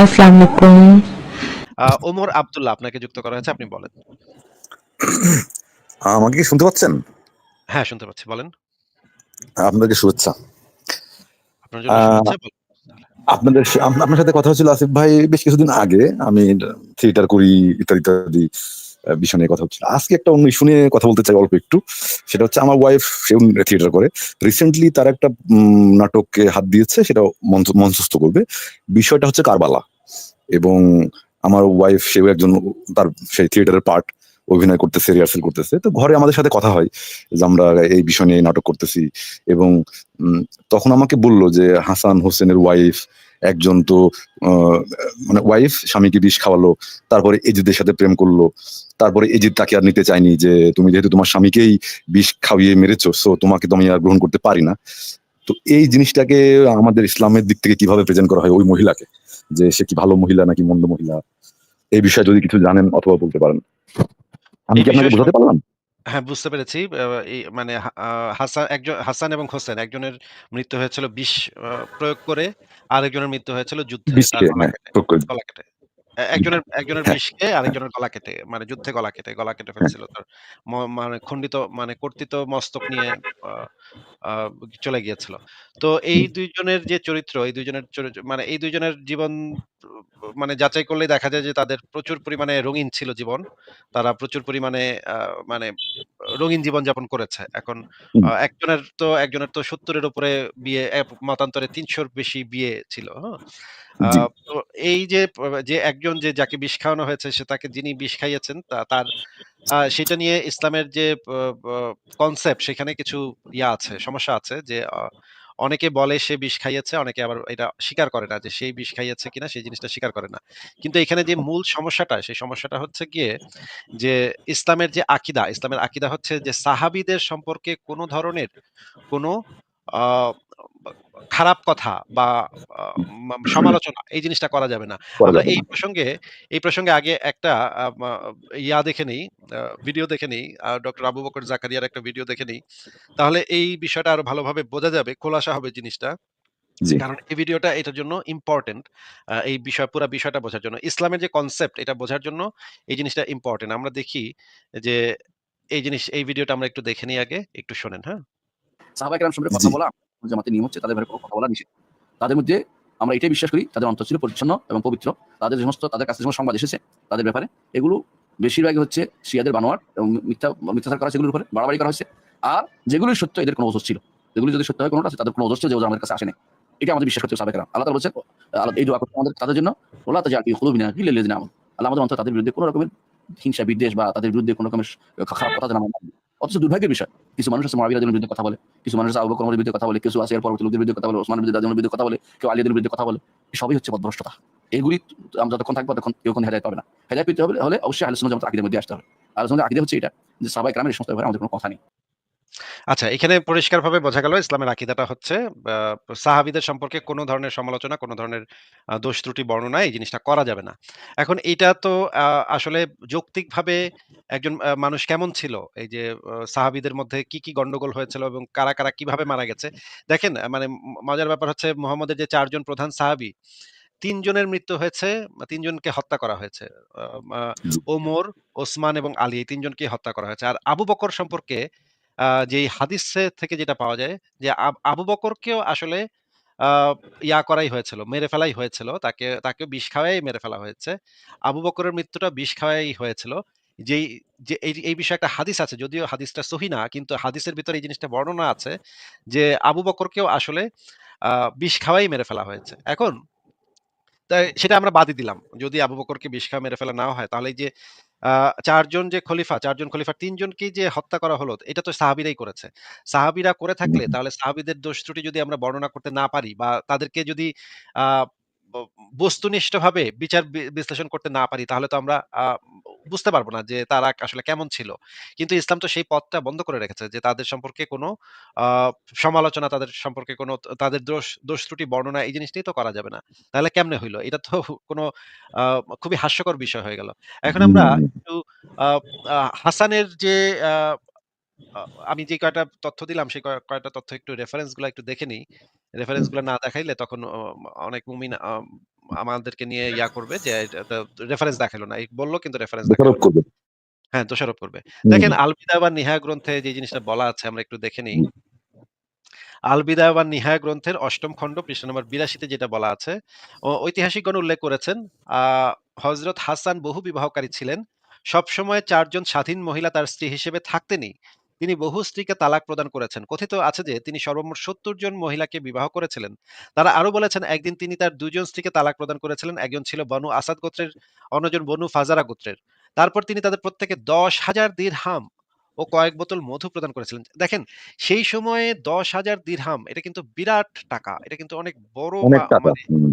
আসসালামু আলাইকুম। ওমর আব্দুল্লাহ আপনাকে যুক্ত করা হয়েছে। আপনি বলেন। আমাকে কি শুনতে পাচ্ছেন? হ্যাঁ, শুনতে পাচ্ছি। বলেন। আপনাকে শুভেচ্ছা। আপনার জন্য শুভেচ্ছা। আপনাদের আপনার সাথে কথা হয়েছিল আসিফ ভাই বেশ কিছুদিন আগে। আমি থিয়েটার করি ইত্যাদি, ইত্যাদি বিষয় নিয়ে কথা হচ্ছিল। আজকে একটা অন্য ইস্যু নিয়ে কথা বলতে চাই অল্প একটু। সেটা হচ্ছে আমার ওয়াইফ সেও থিয়েটার করে। রিসেন্টলি তার একটা উম নাটকে হাত দিয়েছে সেটা মঞ্চস্থ করবে। বিষয়টা হচ্ছে কারবালা। এবং আমার ওয়াইফ সেও একজন তার সেই থিয়েটারের পার্ট অভিনয় করতেছে, রিহার্সাল করতেছে। তো ঘরে আমাদের সাথে কথা হয় যে আমরা এই বিষয় নিয়ে নাটক করতেছি এবং তখন আমাকে বলল যে হাসান হোসেনের ওয়াইফ একজন তো মানে ওয়াইফ স্বামীকে বিষ খাওয়ালো। তারপরে এজিদের সাথে প্রেম করল। তারপরে এজিদ তাকে আর নিতে চায়নি যে তুমি যেহেতু তোমার স্বামীকেই বিষ খাইয়ে মেরেছো সো তোমাকে তো আমি আর গ্রহণ করতে পারি না। তো এই জিনিসটাকে আমাদের ইসলামের দিক থেকে কীভাবে প্রেজেন্ট করা হয় ওই মহিলাকে? যে সে কি ভালো মহিলা নাকি মন্দ মহিলা? এই বিষয়ে যদি কিছু জানেন অথবা বলতে পারেন। আমি কি আপনাকে বোঝাতে পারলাম? হ্যাঁ, বুঝতে পেরেছি। আ এই মানে হা আ হাসা একজন হাসান এবং হোসেন একজনের মৃত্যু হয়েছিল বিষ আ প্রয়োগ করে, আরেকজনের মৃত্যু হয়েছিল যুদ্ধে বিষ তার খেয়ে গলা হ্যাঁ, কেটে প্রয়োগ গলা কেটে। একজনের একজনের হ্যাঁ, বিষ খেয়ে আরেকজনের গলা কেটে মানে যুদ্ধে গলা কেটে গলা কেটে হ্যাঁ। ফেলছিল তার। মানে খণ্ডিত মানে কর্তিত মস্তক নিয়ে চলে গিয়েছিল। তো এই হুম, ২ জনের যে চরিত্র, এই ২ জনের মানে এই ২ জনের জীবন মানে যাচাই করলেই দেখা যায় যে তাদের প্রচুর পরিমাণে রঙিন ছিল জীবন। তারা প্রচুর পরিমাণে মানে রঙিন জীবন যাপন করেছে। এখন একজনের তো একজনের তো সত্তরের উপরে বিয়ে, মতান্তরে তিনশোর বেশি বিয়ে ছিল। হ্যাঁ? তো এই যে যে একজন যে যাকে বিষ খাওয়ানো হয়েছে সে তাকে যিনি বিষ খাইয়েছেন তা তার সেটা নিয়ে ইসলামের যে কনসেপ্ট সেখানে কিছু ইয়া আছে, সমস্যা আছে যে অনেকে বলে সে বিষ খাইয়েছে, অনেকে আবার এটা স্বীকার করে না যে সেই বিষ খাইয়েছে কিনা সেই জিনিসটা স্বীকার করে না। কিন্তু এখানে যে মূল সমস্যাটা, সেই সমস্যাটা হচ্ছে গিয়ে যে ইসলামের যে আকীদা, ইসলামের আকীদা হচ্ছে যে সাহাবিদের সম্পর্কে কোনো ধরনের কোনো খারাপ কথা বা সমালোচনা এই জিনিসটা করা যাবে না। আমরা এই প্রসঙ্গে এই প্রসঙ্গে আগে একটা ইয়া দেখে নেই, ভিডিও দেখে নেই। ডক্টর আবু বকর জাকারিয়ার একটা ভিডিও দেখে নেই। তাহলে এই বিষয়টা আরও ভালোভাবে বোঝা যাবে, খোলাসা হবে জিনিসটা। কারণ এই ভিডিওটা এটার জন্য ইম্পোর্টেন্ট। এই বিষয় পুরা বিষয়টা বোঝার জন্য। ইসলামের যে কনসেপ্ট এটা বোঝার জন্য এই জিনিসটা ইম্পোর্টেন্ট। আমরা দেখি যে এই জিনিস এই ভিডিওটা আমরা একটু দেখে নিই আগে। একটু শোনেন, হ্যাঁ? সাহাবায়ে কেরাম সম্পর্কে কথা বলা জামাতের নিয়ম হচ্ছে, তাদের ব্যাপারে কথা বলা নিষেধ। তাদের মধ্যে আমরা এটাই বিশ্বাস করি, তাদের অন্তর ছিল পরিচ্ছন্ন এবং পবিত্র। তাদের সমস্ত, তাদের কাছে সমস্ত সংবাদ এসেছে, তাদের ব্যাপারে এগুলো বেশিরভাগই হচ্ছে শিয়াদের বানোয়াট এবং মিথ্যা, মিথ্যাচার করা সেগুলোর উপরে, বাড়াবাড়ি করা হয়েছে। আর যেগুলোই সত্য, এদের কোনো ওজর ছিল। যেগুলো যদি সত্য হয় কোনটা, তাদের কোনো ছিল যে ওজর আমাদের কাছে আসে নাই। এটা আমাদের বিশ্বাস করতে কেরাম। আল্লাহ বলছেন, আল্লাহ এই দোয়া আমাদের, তাদের জন্য ওলা তাজাল ফি কুলুবিনা গিল্লাল লাযিনা আমানু। আল্লাহ আমাদের অন্তরে তাদের বিরুদ্ধে কোনো রকমের হিংসা, বিদ্বেষ বা তাদের বিরুদ্ধে কোন রকমের খারাপ কথা যেন আমরা না বলি। অথচ দুর্ভাগ্যের বিষয় কিছু মানুষ আছে রাদিয়াল্লাহু বিরুদ্ধে কথা বলে। কিছু মানুষ আছে আবু বকর বিরুদ্ধে কথা বলে, কিছু আছে এর পরবর্তী লোকদের বিরুদ্ধে কথা বলে, ওসমানের বিরুদ্ধে, রাদিয়াল্লাহু বিরুদ্ধে কথা বলে, কেউ আলিয়াদের বিরুদ্ধে কথা বলে। সবই হচ্ছে পদভ্রষ্টতা এগুলি আমরা যতক্ষণ থাকব তখন কেউ কোনো হেদায় পাবে না। হেদায় পেতে হলে অবশ্যই আলোচনা যেমন আগে মধ্যে আসতে হবে। আলোচনা আগে হচ্ছে এটা যে সবাই গ্রামের সমস্ত ব্যাপারে আমাদের কোনো কথা নেই। আচ্ছা, এখানে পরিষ্কারভাবে বোঝা গেল ইসলামের আকীদাটা হচ্ছে আ সাহাবীদের সম্পর্কে কোন ধরনের সমালোচনা, কোন ধরনের দোষ ত্রুটি বর্ণনা এই জিনিসটা করা যাবে না। এখন এটা তো আ আসলে যৌক্তিকভাবে একজন মানুষ কেমন ছিল? এই যে আ সাহাবীদের মধ্যে কি, কি গন্ডগোল হয়েছিল এবং কারা, কারা কীভাবে মারা গেছে? দেখেন মানে ম মজার ব্যাপার হচ্ছে মুহাম্মদের যে চারজন প্রধান সাহাবী তিনজনের মৃত্যু হয়েছে, ৩ জনকে হত্যা করা হয়েছে। আ মা ওমর, ওসমান এবং আলী এই ৩ জনকেই হত্যা করা হয়েছে। আর আবু বকর সম্পর্কে যেই হাদিসে থেকে যেটা পাওয়া যায় যে আব বকরকেও আসলে ইয়া করাই হয়েছিল, মেরে ফেলাই হয়েছিল। তাকে তাকেও বিষ খাওয়াই মেরে ফেলা হয়েছে। আবু বকরের মৃত্যুটা বিষ খাওয়াই হয়েছিল। যেই যে এই বিষয়ে একটা হাদিস আছে। যদিও হাদিসটা সহিহ না, কিন্তু হাদিসের ভিতরে এই জিনিসটা বর্ণনা আছে যে আবু বকরকেও আসলে বিষ খাওয়াই মেরে ফেলা হয়েছে। এখন তাই সেটা আমরা বাদই দিলাম। যদি আবু বকরকে বিষ খাওয়া মেরে ফেলা না হয়, তাহলে যে চারজন ৪ যে খলিফা, চারজন খলিফা তিনজনকে যে হত্যা করা হলো, এটা তো সাহাবিরাই করেছে। সাহাবিরা করে থাকলে তাহলে সাহাবিদের দোষ ত্রুটি যদি আমরা বর্ণনা করতে না পারি বা তাদেরকে যদি বস্তুনিষ্ঠভাবে বিচার বিশ্লেষণ করতে না পারি, তাহলে তো আমরা বুঝতে পারব না যে তারা আসলে কেমন ছিল। কিন্তু ইসলাম তো সেই পথটা বন্ধ করে রেখেছে যে তাদের সম্পর্কে কোনো সমালোচনা, তাদের সম্পর্কে কোনো তাদের দোষ দোষ ত্রুটি বর্ণনা এই জিনিসটাই তো করা যাবে না। তাহলে কেমনে হইল এটা তো কোনো খুবই হাস্যকর বিষয় হয়ে গেল। এখন আমরা একটু হাসানের যে আমি যে কয়টা তথ্য দিলাম সেই কয়টা তথ্য একটু রেফারেন্সগুলা একটু দেখে নিই। রেফারেন্সগুলা না দেখাইলে তখন অনেক মুমিন আমাদেরকে নিয়ে ইয়া করবে যে রেফারেন্স দেখাল না। বলল কিন্তু রেফারেন্স দেখাল হ্যাঁ, দোষারোপ করবে। দেখেন হুম, আল বিদায়া ওয়ান নিহায়া গ্রন্থে যে জিনিসটা বলা আছে আমরা একটু দেখে নিই। হুম। আল বিদায়া ওয়ান নিহায়া গ্রন্থের অষ্টম খণ্ড পৃষ্ঠা নম্বর বিরাশিতে যেটা বলা আছে, ঐতিহাসিকগণ উল্লেখ করেছেন, আ হযরত হাসান বহু বিবাহকারী ছিলেন। সবসময় চারজন স্বাধীন মহিলা তার স্ত্রী হিসেবে থাকতেনই তিনি বহু স্ত্রীকে তালাক প্রদান করেছেন। কথিত আছে যে তিনি সর্বমোট ৭০ জন মহিলাকে বিবাহ করেছিলেন। তারা আরও বলেছেন একদিন তিনি তার দুজন স্ত্রীকে তালাক প্রদান করেছিলেন। একজন ছিল বনু আসাদ গোত্রের, অন্যজন বনু ফাজারা গোত্রের। তারপর তিনি তাদের প্রত্যেকে ১০,০০০ দিরহাম ও কয়েক বোতল মধু প্রদান করেছিলেন। দেখেন সেই সময়ে ১০,০০০ দিরহাম এটা কিন্তু বিরাট টাকা। এটা কিন্তু অনেক বড়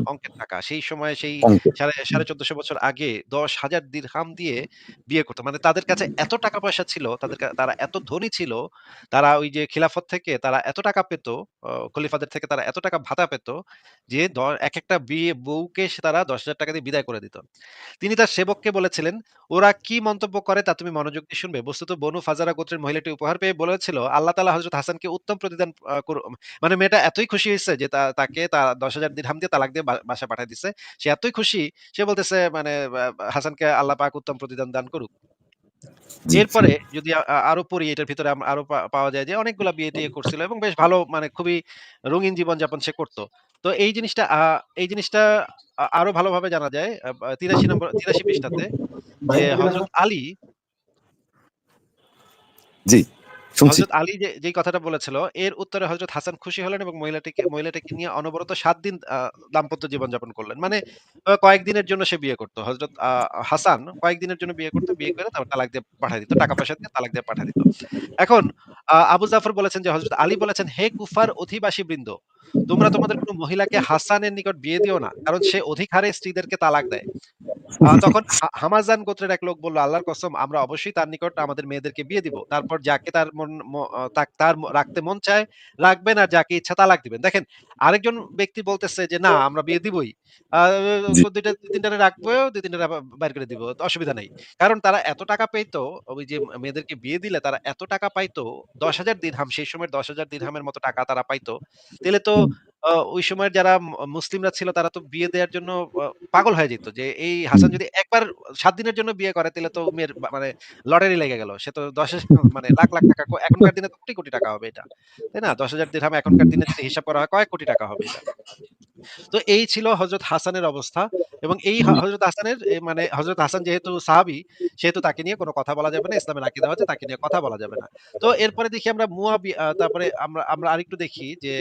অঙ্কের টাকা। সেই সময়ে সেই সাড়ে সাড়ে ১৪০০ বছর আগে ১০,০০০ দিরহাম দিয়ে বিয়ে করত। মানে তাদের কাছে এত টাকা পয়সা ছিল, তাদের তারা এত ধনী ছিল, তারা ওই যে খিলাফত থেকে তারা এত টাকা পেত, খলিফাদের থেকে তারা এত টাকা ভাতা পেত যে এক একটা বিয়ে বউকে তারা ১০,০০০ টাকা দিয়ে বিদায় করে দিত। তিনি তার সেবককে বলেছিলেন, "ওরা কি মন্তব্য করে তা তুমি মনোযোগ দিয়ে শুনবে।" বস্তুত বনু ফাজারা গোত্রের মহিলাটি উপহার পেয়ে বলেছিল, "আল্লাহ তাআলা হযরত হাসানকে উত্তম প্রতিদান মানে মেয়েটা এতই খুশি হইছে যে তাকে তা ১০,০০০ দিরহাম দিয়ে তালাক দিয়ে বা বাসায় পাঠায় দিছে। সে এতই খুশি সে বলতেছে মানে হাসানকে আল্লাহ পাক উত্তম প্রতিদান দান করুক। এরপরে যদি আরও পড়ি এটার ভিতরে আরও পাওয়া যায় যে অনেকগুলা বিয়ে-টিয়ে করছিল এবং বেশ ভালো মানে খুবই রঙিন জীবনযাপন সে করতো তো এই জিনিসটা এই জিনিসটা আরও ভালোভাবে জানা যায় তিরাশি নম্বর ৮৩ পৃষ্ঠাতে যে হযরত আলী জি, আলী যে কথাটা বলেছিল, এর উত্তরে হাসান খুশি হলেন এবং মহিলাটিকে মহিলাটিকে নিয়ে অনবরত ৭ দিন দাম্পত্য জীবনযাপন করলেন। মানে কয়েকদিনের জন্য সে বিয়ে করত। হাসান কয়েকদিনের জন্য বিয়ে করত। বিয়ে করে তারপর তালাক দিয়ে দিত। টাকা-পয়সা দিয়ে তালাক দিয়ে পাঠায় দিত। এখন আবু জাফর বলেছেন যে হযরত আলী বলেছেন, "হে কুফার অধিবাসী বৃন্দ তোমরা তোমাদের কোন মহিলাকে হাসানের নিকট বিয়ে দিও না। কারণ সে অধিক হারে স্ত্রীদেরকে তালাক দেয়।" তখন হা হামাযান গোত্রের এক লোক বলল, "আল্লাহর কসম আমরা অবশ্যই তার নিকট আমাদের মেয়েদেরকে বিয়ে দিব। তারপর যাকে তার মন তার রাখতে মন চায় রাখবেন আর যাকে ইচ্ছা তালাক দিবেন।" দেখেন আরেকজন ব্যক্তি বলতেছে যে, "না আমরা বিয়ে দিবই। আ জি, ২ টা ২-৩ টারে রাখব, ২-৩ টারে আবার বাইর করে দিব। অসুবিধা নাই।" কারণ তারা এত টাকা পেইতো ওই যে মেয়েদেরকে বিয়ে দিলে তারা এত টাকা পাইতো ১০,০০০ দিরহাম সেই সময়ের ১০,০০০ দিরহামের মতো টাকা তারা পাইতো। তাহলে তো ওই সময়ের যারা মুসলিমরা ছিল তারা তো বিয়ে দেওয়ার জন্য পাগল হয়ে যেত যে এই হাসান যদি একবার ৭ দিনের জন্য বিয়ে করে তাইলে তো মেয়ের মানে লটারি লেগে গেল। সে তো ১০ মানে লাখ, লাখ টাকা এখনকার দিনে তো কোটি, কোটি টাকা হবে এটা। তাই না? ১০,০০০ দিরহাম এখনকার দিনে যদি হিসাব করা হয় কয়েক কোটি টাকা হবে এটা। তো এই ছিল হযরত হাসানের অবস্থা এবং এই হ হুম, হযরত হাসানের মানে হযরত হাসান যেহেতু সাহাবি সেহেতু তাকে নিয়ে কোনো কথা বলা যাবে না। ইসলামের আকীদা হচ্ছে তাকে নিয়ে কথা বলা যাবে না। তো এরপরে দেখি আমরা মুয়াবি তারপরে আমরা আমরা আরেকটু দেখি যে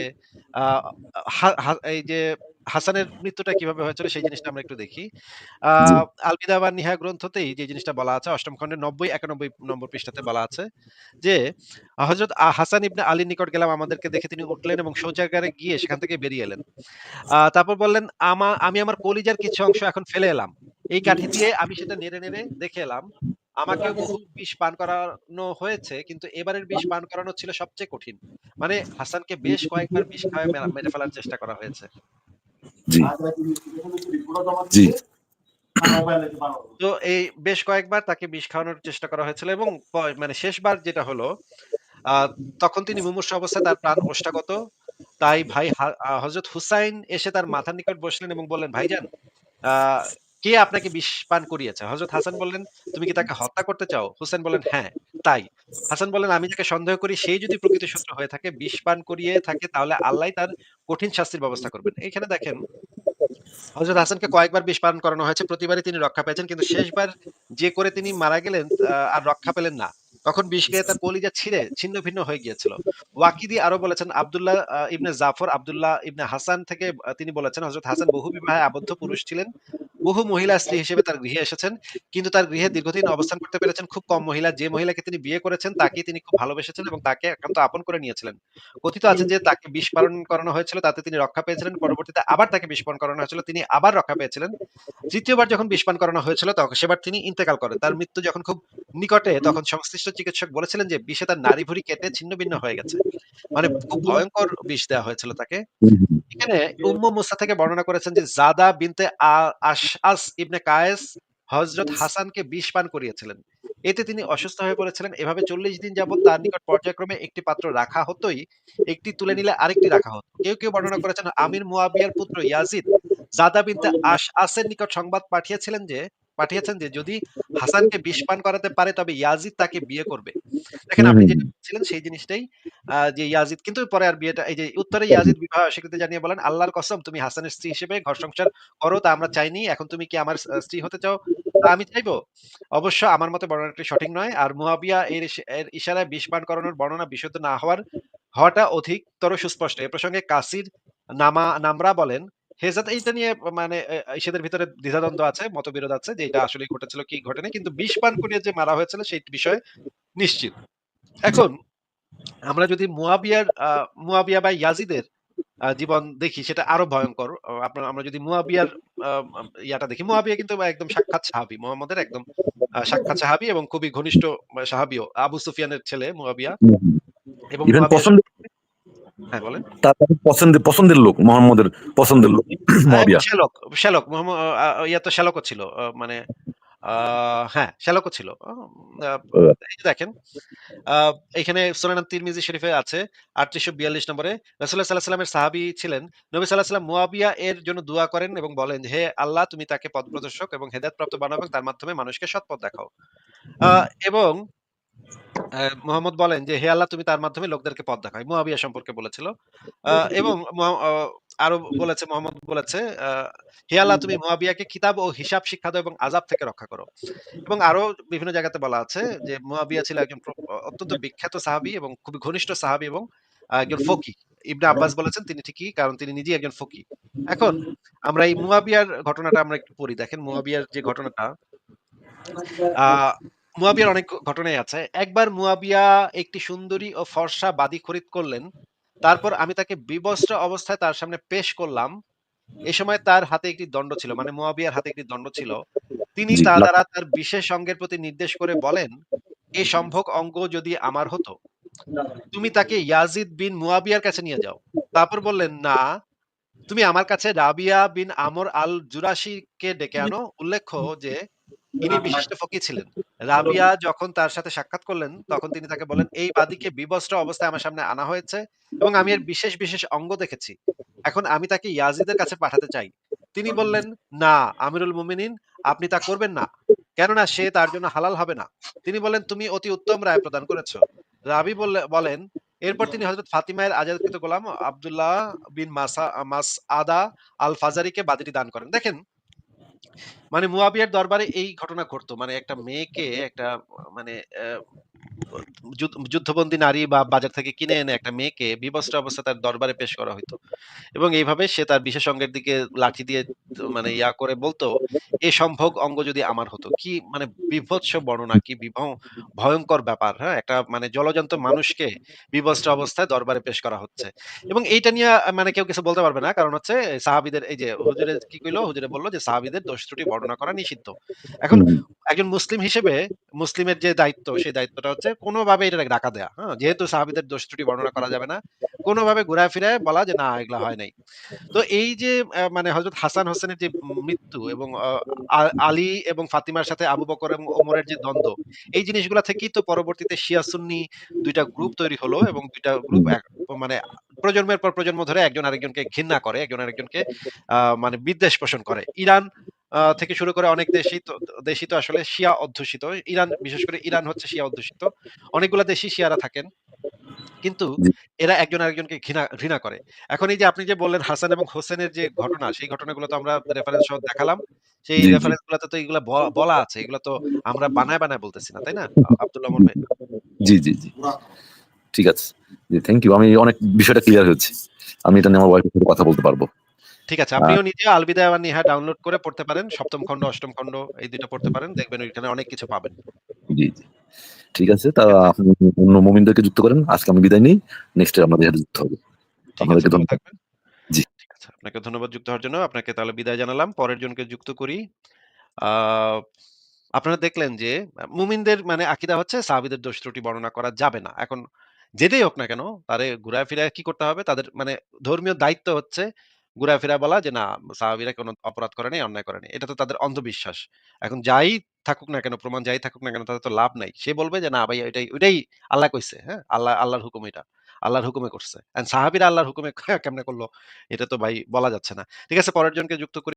এই যে হাসানের মৃত্যুটা কীভাবে হয়েছিল সেই জিনিসটা আমরা একটু দেখি। আ জি, আল বিদা গ্রন্থতেই যে জিনিসটা বলা আছে ৮ম খণ্ডের ৯০-৯১ নম্বর পৃষ্ঠাতে বলা আছে যে হযরত আ হাসান ইবনে আলীর নিকট গেলাম আমাদেরকে দেখে তিনি উঠলেন এবং শৌচাগারে গিয়ে সেখান থেকে বেরিয়ে এলেন। তারপর বললেন, আমা আমি আমার কলিজার কিছু অংশ এখন ফেলে এলাম। এই কাঠি দিয়ে আমি সেটা নেড়ে, নেড়ে দেখে এলাম। আমাকেও বহু বিষ পান করানো হয়েছে, কিন্তু এবারের বিষ পান করানো ছিল সবচেয়ে কঠিন। মানে হাসানকে বেশ কয়েকবার বিষ খাওয়ায় মেরে ফেলার চেষ্টা করা হয়েছে। জি, জি, তো এই বেশ কয়েকবার তাকে বিষ খাওয়ানোর চেষ্টা করা হয়েছিল এবং মানে শেষবার যেটা হলো, তখন তিনি মুমূর্ষু অবস্থায় তার প্রাণ ওষ্ঠাগত। তাই ভাই হা আ হযরত হুসাইন এসে তার মাথার নিকট বসলেন এবং বললেন, "ভাইজান, কে আপনাকে বিষ পান করিয়েছে?" হযরত হাসান বললেন, "তুমি কি তাকে হত্যা করতে চাও?" হুসাইন বললেন, "হ্যাঁ, তাই।" হাসান বললেন, "আমি যাকে সন্দেহ করি সেই যদি প্রকৃত শত্রু হয়ে থাকে, বিষ পান করিয়ে থাকে তাহলে আল্লাহই তার কঠিন শাস্তির ব্যবস্থা করবেন।" এইখানে দেখেন হযরত হাসানকে কয়েকবার বিষ পান করানো হয়েছে। প্রতিবারই তিনি রক্ষা পেয়েছেন। কিন্তু শেষবার যে করে তিনি মারা গেলেন আর রক্ষা পেলেন না। তখন বিষ খেয়ে তার কলিজা ছিঁড়ে ছিন্ন-ভিন্ন হয়ে গিয়েছিল। ওয়াকিদি আরও বলেছেন আব্দুল্লাহ ইবনে জাফর, আব্দুল্লাহ ইবনে হাসান থেকে তিনি বলেছেন হযরত হাসান বহু বিবাহে আবদ্ধ পুরুষ ছিলেন। বহু মহিলা স্ত্রী হিসেবে তার গৃহে এসেছেন। কিন্তু তার গৃহে দীর্ঘদিন অবস্থান করতে পেরেছেন খুব কম মহিলা। যে মহিলাকে তিনি বিয়ে করেছেন তাকেই তিনি খুব ভালোবেসেছেন এবং তাকে একান্ত আপন করে নিয়েছিলেন। কথিত আছে যে তাকে বিষ পালন করানো হয়েছিল তাতে তিনি রক্ষা পেয়েছিলেন। পরবর্তীতে আবার তাকে পান করানো হয়েছিল। তিনি আবার রক্ষা পেয়েছিলেন। তৃতীয়বার যখন পান করানো হয়েছিল তখন সেবার তিনি ইন্তেকাল করেন। তার মৃত্যু যখন খুব নিকটে তখন সংশ্লিষ্ট চিকিৎসক বলেছিলেন যে বিষে তার নারী ভুড়ি কেটে ছিন্ন-ভিন্ন হয়ে গেছে। মানে খুব ভয়ঙ্কর বিষ দেওয়া হয়েছিল তাকে। এখানে উম্মু মুসা থেকে বর্ণনা করেছেন যে জাদা বিনতে আ আশআস ইবনে কায়েস হজরত হাসানকে বিষ পান করিয়েছিলেন। এতে তিনি অসুস্থ হয়ে পড়েছিলেন। এভাবে ৪০ দিন যাবত তার নিকট পর্যায়ক্রমে একটি পাত্র রাখা হতোই একটি তুলে নিলে আরেকটি রাখা হতো। কেউ, কেউ বর্ণনা করেছেন আমির মুয়াবিয়ার পুত্র ইয়াজিদ জাদা বিনতে আশআসের নিকট সংবাদ পাঠিয়েছিলেন যে পাঠিয়েছেন যে যদি হাসানকে বিষ পান করাতে পারে তবে ইয়াজিদ তাকে বিয়ে করবে। দেখেন আপনি যেটা বলছিলেন সেই জিনিসটাই যে ইয়াজিদ কিন্তু পরে আর বিয়েটা এই যে উত্তরে ইয়াজিদ বিবাহ অস্বীকৃতি জানিয়ে বলেন, "আল্লাহর কসম তুমি হাসানের স্ত্রী হিসেবে ঘর সংসার করো তা আমরা চাইনি। এখন তুমি কি আমার স্ত্রী হতে চাও? তা আমি চাইব?" অবশ্য আমার মতে বর্ণনাটি সঠিক নয়। আর মুয়াবিয়া এর এর ইশারায় বিষ পান করানোর বর্ণনা বিশুদ্ধ না হওয়ার হওয়াটা অধিকতর সুস্পষ্ট। এ প্রসঙ্গে কাসির নামা নামরা বলেন, হেজাত এইটা নিয়ে মানে ভিতরে দ্বিধাদ্বন্দ্ব আছে, মতবিরোধ আছে যে এটা আসলেই ঘটেছিল কি ঘটেনি। কিন্তু বিষ পান করিয়ে যে মারা হয়েছিল সেই বিষয়ে নিশ্চিত। এখন আমরা যদি মুয়াবিয়ার মুয়াবিয়া বা ইয়াজিদের জীবন দেখি সেটা আরও ভয়ঙ্কর আপনার আমরা যদি মুয়াবিয়ার ইয়াটা দেখি, মুয়াবিয়া কিন্তু একদম সাক্ষাৎ সাহাবী। মুহাম্মদের একদম সাক্ষাৎ সাহাবী এবং খুবই ঘনিষ্ঠ সাহাবীও। আবু সুফিয়ানের ছেলে মুয়াবিয়া। এবং পছন্দের হ্যাঁ, বলেন। তার পছন্দের পছন্দের লোক মোহাম্মদের পছন্দের লোক আ মুয়াবিয়া। শ্যালক, শ্যালক মোহাম্ম আ ইয়া তো শ্যালকও ছিল। মানে হ্যাঁ, শ্যালকও ছিল। দেখেন এখানে সুনান তিরমিজি শরীফে আছে ৩৮৪২ নম্বরে রাসূলুল্লাহ সাল্লাল্লাহু আলাইহি ওয়াসাল্লামের সাহাবী ছিলেন। নবী সাল্লাল্লাহু আলাইহি ওয়াসাল্লাম মুয়াবিয়া এর জন্য দোয়া করেন এবং বলেন, "হে আল্লাহ তুমি তাকে পথ প্রদর্শক এবং হেদায়েতপ্রাপ্ত বানাও এবং তার মাধ্যমে মানুষকে সৎ পথ দেখাও।" এবং মুহাম্মদ বলেন যে, "হে আল্লাহ তুমি তার মাধ্যমে লোকদেরকে পথ দেখাও।" মুয়াবিয়া সম্পর্কে বলেছিল। এবং আরও বলেছে মুহাম্মদ বলেছে, "হে আল্লাহ তুমি মুয়াবিয়াকে কিতাব ও হিসাব শিক্ষা দাও এবং আযাব থেকে রক্ষা করো।" এবং আরও বিভিন্ন জায়গাতে বলা আছে যে মুয়াবিয়া ছিল একজন অত্যন্ত বিখ্যাত সাহাবি এবং খুবই ঘনিষ্ঠ সাহাবি এবং একজন ফকি। ইবনে আব্বাস বলেছেন তিনি ঠিকই কারণ তিনি নিজেই একজন ফকি। এখন আমরা এই মুয়াবিয়ার ঘটনাটা আমরা একটু পড়ি। দেখেন মুয়াবিয়ার যে ঘটনাটা মুয়াবিয়ার অনেক ঘটনাই আছে। একবার মুয়াবিয়া একটি সুন্দরী ও ফর্সা বাদী খরিদ করলেন। তারপর আমি তাকে বিবস্ত্র অবস্থায় তার সামনে পেশ করলাম। এ সময় তার হাতে একটি দণ্ড ছিল। মানে মুয়াবিয়ার হাতে একটি দণ্ড ছিল। তিনি তা দ্বারা তার বিশেষ অঙ্গের প্রতি নির্দেশ করে বলেন, "এ সম্ভোগ অঙ্গ যদি আমার হতো, তুমি তাকে ইয়াজিদ বিন মুয়াবিয়ার কাছে নিয়ে যাও।" তারপর বললেন, "না, তুমি আমার কাছে রাবিয়া বিন আমর আল জুরাশিকে ডেকে আনো।" উল্লেখ্য যে ইনি বিশিষ্ট ফকি ছিলেন। রাবিয়া যখন তার সাথে সাক্ষাৎ করলেন, তখন তিনি তাকে বললেন, "এই বাদীকে বিবস্ত্র অবস্থায় আমার সামনে আনা হয়েছে এবং আমি এর বিশেষ, বিশেষ অঙ্গ দেখেছি। এখন আমি তাকে ইয়াজিদের কাছে পাঠাতে চাই।" তিনি বললেন, "না, আমিরুল মুমিনিন, আপনি তা করবেন না। কেননা সে তার জন্য হালাল হবে না।" তিনি বলেন "তুমি অতি উত্তম রায় প্রদান করেছ।" রাবি বলেন, এরপর তিনি হযরত ফাতিমায়ের আজাদকৃত গোলাম আবদুল্লাহ বিন মাসা মাস আদা আল ফাজারিকে বাদীটি দান করেন। দেখেন মানে মুয়াবিয়ার দরবারে এই ঘটনা ঘটতো। মানে একটা মেয়েকে একটা মানে যুদ্ধবন্দী নারী বা বাজার থেকে কিনে এনে একটা মেয়েকে বিবস্ত্র অবস্থায় তার দরবারে পেশ করা হইতো। এবং এইভাবে সে তার বিশেষ অঙ্গের দিকে লাঠি দিয়ে মানে ইয়া করে বলতো, "এ সম্ভোগ অঙ্গ যদি আমার হতো।" কি মানে বিভৎস বর্ণনা, কি বিভ ভয়ংকর ব্যাপার, হ্যাঁ? একটা মানে জলজন্ত মানুষকে বিবস্ত্র অবস্থায় দরবারে পেশ করা হচ্ছে। এবং এইটা নিয়ে মানে কেউ কিছু বলতে পারবে না। কারণ হচ্ছে সাহাবীদের এই যে হুজুরে কি কইল? হুজুরে বলল যে সাহাবীদের দোষ ত্রুটি বর্ণনা করা নিষিদ্ধ। এখন একজন মুসলিম হিসেবে মুসলিমের যে দায়িত্ব, সেই দায়িত্বটা হচ্ছে কোনভাবে এটা ঢাকা দেয়া। হ্যাঁ? যেহেতু সাহাবীদের দোষ ত্রুটি বর্ণনা করা যাবে না। কোনভাবে ঘুরায় ফিরায় বলা যে, "না, এগুলা হয় নাই।" তো এই যে মানে হযরত হাসান হোসেনের যে মৃত্যু এবং আলী এবং ফাতিমার সাথে আবু বকর এবং ওমরের যে দ্বন্দ্ব, এই জিনিসগুলা থেকেই তো পরবর্তীতে শিয়া সুন্নি ২ টা গ্রুপ তৈরি হলো এবং দুইটা গ্রুপ মানে প্রজন্মের পর প্রজন্ম ধরে একজন আরেকজনকে ঘৃণা করে, একজন আরেকজনকে মানে বিদ্বেষ পোষণ করে। ইরান থেকে শুরু করে অনেক দেশই দেশই তো আসলে শিয়া অধ্যুষিত। ইরান বিশেষ করে ইরান হচ্ছে শিয়া অধ্যুষিত। অনেকগুলা দেশেই শিয়ারা থাকেন। কিন্তু এরা একজন আরেকজনকে ঘৃণা ঘৃণা করে। এখন এই যে আপনি যে বললেন হাসান এবং হোসেনের যে ঘটনা, সেই ঘটনাগুলো তো আমরা রেফারেন্স সহ দেখালাম। সেই। রেফারেন্স গুলাতে তো এগুলা বলা আছে। এগুলা তো আমরা বানায়, বানায় বলতেছি না, তাই না? আব্দুল্লাহ ভাই। জি, জি, জি। ঠিক আছে। জি, থ্যাংক ইউ। আমি অনেক বিষয়টা ক্লিয়ার হয়েছে। আমি এটা নিয়ে আমার ওয়াইফের সাথে কথা বলতে পারব। ঠিক আছে। আপনিও নিজে আল বিদায়া ওয়ান নিহা ডাউনলোড করে পড়তে পারেন। ৭ম খন্ড, ৮ম খন্ড এই ২ টা পড়তে পারেন। দেখবেন ওইখানে অনেক কিছু পাবেন। জি, জি। ঠিক আছে। তা আপনি অন্য মুমিনদেরকে যুক্ত করেন। আজকে আমি বিদায় নেই। নেক্সট এ আপনাদের সাথে যুক্ত হব। আপনাদেরকে ধন্যবাদ। থাকবেন। জি। ঠিক আছে। আপনাকে ধন্যবাদ যুক্ত হওয়ার জন্য। আপনাকে তাহলে বিদায় জানালাম। পরের জনকে যুক্ত করি। আপনারা দেখলেন যে মুমিনদের মানে আকীদা হচ্ছে সাহাবীদের দোষ ত্রুটি বর্ণনা করা যাবে না। এখন যেটাই হোক না কেন, তারে ঘুরায় ফিরায় কি করতে হবে? তাদের মানে ধর্মীয় দায়িত্ব হচ্ছে ঘুরায় ফিরায় বলা যে, "না, সাহাবিরা কোনো অপরাধ করে নাই, অন্যায় করে নাই।" এটা তো তাদের অন্ধবিশ্বাস। এখন যাই থাকুক না কেন, প্রমাণ যাই থাকুক না কেন, তাদের তো লাভ নাই। সে বলবে যে, "না ভাই ওইটাই ওইটাই আল্লাহ কইছে।" হ্যাঁ? আল্লাহ আল্লাহর হুকুম এটা। আল্লাহর হুকুমে করছে। সাহাবীরা আল্লাহর হুকুমে কেমনে করল এটা তো ভাই বলা যাচ্ছে না। ঠিক আছে পরের জনকে যুক্ত করি।